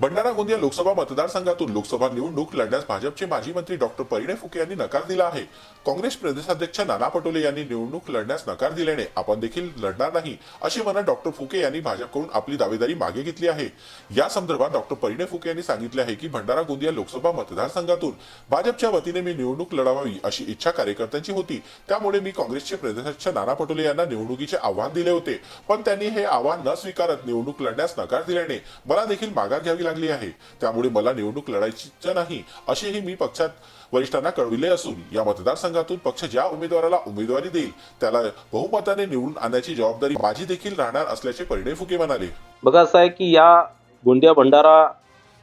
भंडारा गोंदिया लोकसभा मतदारसंघातून लोकसभा निवडणूक लढण्यास भाजपचे माजी मंत्री डॉक्टर परिणय फुके यांनी नकार दिला आहे. काँग्रेस प्रदेशाध्यक्ष नाना पटोले यांनी निवडणूक लढण्यास नकार दिल्याने आपण देखील लढणार नाही असे म्हणत डॉक्टर फुके यांनी भाजपकडून आपली दावेदारी मागे घेतली आहे. या संदर्भात डॉक्टर परिणय फुके यांनी सांगितले आहे की भंडारा गोंदिया लोकसभा मतदारसंघातून भाजपच्या वतीने मी निवडणूक लढवावी अशी इच्छा कार्यकर्त्यांची होती. त्यामुळे मी काँग्रेसचे प्रदेशाध्यक्ष नाना पटोले यांना निवडणुकीचे आव्हान दिले होते. पण त्यांनी हे आव्हान न स्वीकारत निवडणूक लढण्यास नकार दिल्याने मला देखील माघार घ्यावी लागली आहे. त्यामुळे मला निवडणूक लढायची नाही असेही मी पक्षात वरिष्ठांना कळविले असून या मतदारसंघातून पक्ष ज्या उमेदवाराला उमेदवारी देईल त्याला बहुमताने निवडून आणण्याची जबाबदारी माझी देखील राहणार असल्याचे परिणय फुके म्हणाले. बघा असं आहे की या गोंदिया भंडारा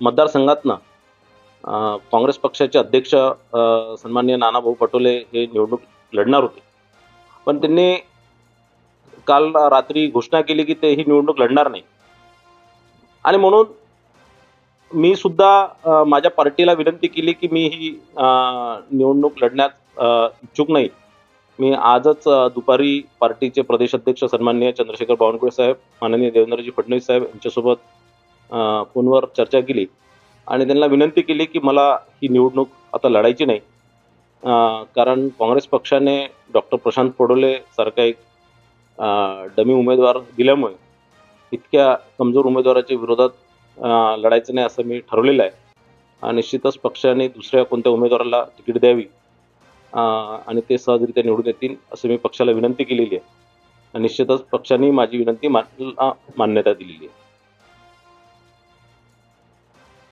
मतदारसंघातनं काँग्रेस पक्षाचे अध्यक्ष सन्मान्य नानाभाऊ पटोले हे निवडणूक लढणार होते. पण त्यांनी काल रात्री घोषणा केली की ते ही निवडणूक लढणार नाही. आणि म्हणून मी सुद्धा माझ्या पार्टीला विनंती केली की मी ही निवडणूक लढण्यात इच्छुक नाही. मी आजच दुपारी पार्टीचे प्रदेशाध्यक्ष सन्माननीय चंद्रशेखर बावनकुळे साहेब माननीय देवेंद्रजी फडणवीस साहेब यांच्यासोबत फोनवर चर्चा केली. आणि त्यांना विनंती केली की मला ही निवडणूक आता लढायची नाही. कारण काँग्रेस पक्षाने डॉक्टर प्रशांत पडोले सारखा एक डमी उमेदवार दिल्यामुळे इतक्या कमजोर उमेदवाराच्या विरोधात लढायचं नाही असं मी ठरवलेलं आहे. आणि निश्चितच पक्षाने दुसऱ्या कोणत्या उमेदवाराला तिकीट द्यावी आणि ते सहजरित्या निवडून येतील असं मी पक्षाला विनंती केलेली आहे. निश्चितच पक्षाने माझी विनंती मान- मान्यता दिलेली आहे.